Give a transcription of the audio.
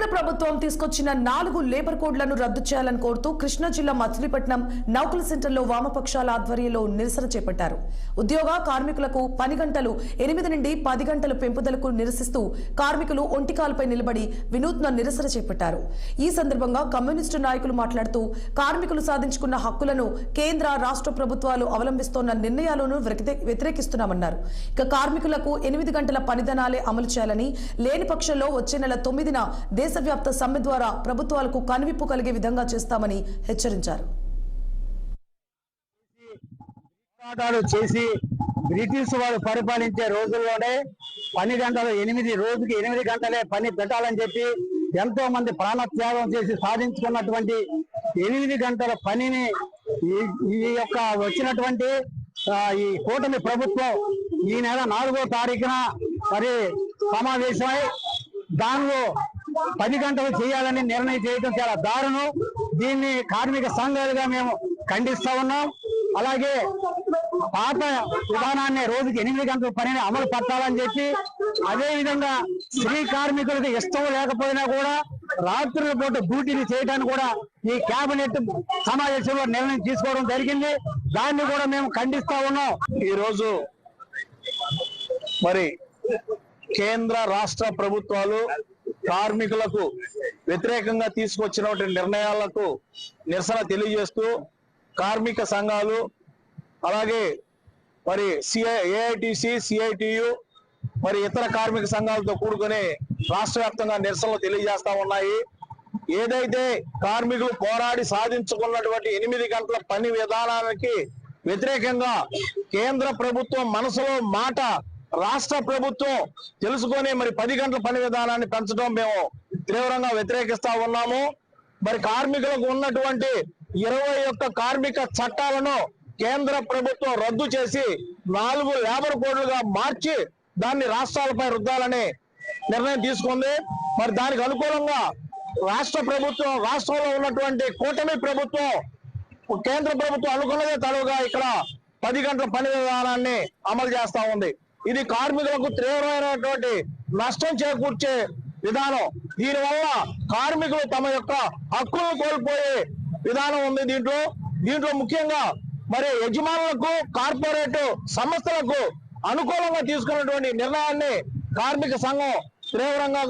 కేంద్ర ప్రభుత్వం తీసుకొచ్చిన నాలుగు లేబర్ కోడ్లను రద్దు చేయాలని కోరుతూ కృష్ణా జిల్లా మచిలీపట్నం నౌకల సెంటర్లో వామపక్షాల ఆధ్వర్యంలో నిరసన చేపట్టారు. ఉద్యోగ కార్మికులకు పని గంటలు ఎనిమిది నుండి పది గంటల పెంపుదలకు నిరసిస్తూ కార్మికులు ఒంటికాలపై నిలబడి వినూత్న నిరసన చేపట్టారు. ఈ సందర్భంగా కమ్యూనిస్టు నాయకులు మాట్లాడుతూ కార్మికులు సాధించుకున్న హక్కులను కేంద్ర రాష్ట్ర ప్రభుత్వాలు అవలంబిస్తోన్న నిర్ణయాలను వ్యతిరేకిస్తున్నామన్నారు. ఇక కార్మికులకు ఎనిమిది గంటల పనిదనాలే అమలు చేయాలని లేని పక్షంలో వచ్చే నెల తొమ్మిదిన దేశవ్యాప్త సమ్మె ద్వారా ప్రభుత్వాలకు కనువిప్పు కలిగే విధంగా చేస్తామని హెచ్చరించారు. చేసి బ్రిటిష్ వారు పరిపాలించే రోజుల్లోనే పని గంటలు ఎనిమిది రోజుకి ఎనిమిది గంటలే పని పెట్టాలని చెప్పి ఎంతో మంది ప్రాణ త్యాగం చేసి సాధించుకున్నటువంటి ఎనిమిది గంటల పనిని ఈ- యొక్క వచ్చినటువంటి ఈ కూటమి ప్రభుత్వం ఈ నెల నాలుగో తారీఖున మరి సమావేశమై దానిలో పది గంటలు చేయాలని నిర్ణయం చేయడం చాలా దారుణం. దీన్ని కార్మిక సంఘాలుగా మేము ఖండిస్తా ఉన్నాం. అలాగే పాత విధానాన్ని రోజుకి ఎనిమిది గంటల పనిని అమలు పట్టాలని చెప్పి అదే విధంగా స్త్రీ కార్మికులకు ఇష్టం లేకపోయినా కూడా రాత్రుల పూట డ్యూటీని చేయడానికి కూడా ఈ కేబినెట్ సమావేశంలో నిర్ణయం తీసుకోవడం జరిగింది. దాన్ని కూడా మేము ఖండిస్తా ఉన్నాం. ఈరోజు మరి కేంద్ర రాష్ట్ర ప్రభుత్వాలు కార్మికులకు వ్యతిరేకంగా తీసుకొచ్చినటువంటి నిర్ణయాలకు నిరసన తెలియజేస్తూ కార్మిక సంఘాలు అలాగే మరి సిఐ ఏఐటిసి సిఐటియు మరి ఇతర కార్మిక సంఘాలతో కూడుకుని రాష్ట్ర వ్యాప్తంగా నిరసనలు తెలియజేస్తా ఉన్నాయి. ఏదైతే కార్మికులు పోరాడి సాధించుకున్నటువంటి ఎనిమిది గంటల పని విధానానికి వ్యతిరేకంగా కేంద్ర ప్రభుత్వం మనసులో మాట రాష్ట్ర ప్రభుత్వం తెలుసుకొని మరి పది గంటల పని విధానాన్ని పెంచడం మేము తీవ్రంగా వ్యతిరేకిస్తా ఉన్నాము. మరి కార్మికులకు ఉన్నటువంటి ఇరవై ఒక్క కార్మిక చట్టాలను కేంద్ర ప్రభుత్వం రద్దు చేసి నాలుగు లేబర్ కోడ్లుగా మార్చి దాన్ని రాష్ట్రాలపై రుద్దాలని నిర్ణయం తీసుకుంది. మరి దానికి అనుకూలంగా రాష్ట్ర ప్రభుత్వం రాష్ట్రంలో ఉన్నటువంటి కూటమి ప్రభుత్వం కేంద్ర ప్రభుత్వం అనుకున్నదే తలుగా ఇక్కడ పది గంటల పని విధానాన్ని అమలు చేస్తా ఉంది. ఇది కార్మికులకు తీవ్రమైనటువంటి నష్టం చేకూర్చే విధానం. దీనివల్ల కార్మికులు తమ యొక్క హక్కులను కోల్పోయే విధానం ఉంది దీంట్లో. దీంట్లో ముఖ్యంగా మరి యజమానులకు కార్పొరేట్ సంస్థలకు అనుకూలంగా తీసుకున్నటువంటి నిర్ణయాన్ని కార్మిక సంఘం తీవ్రంగా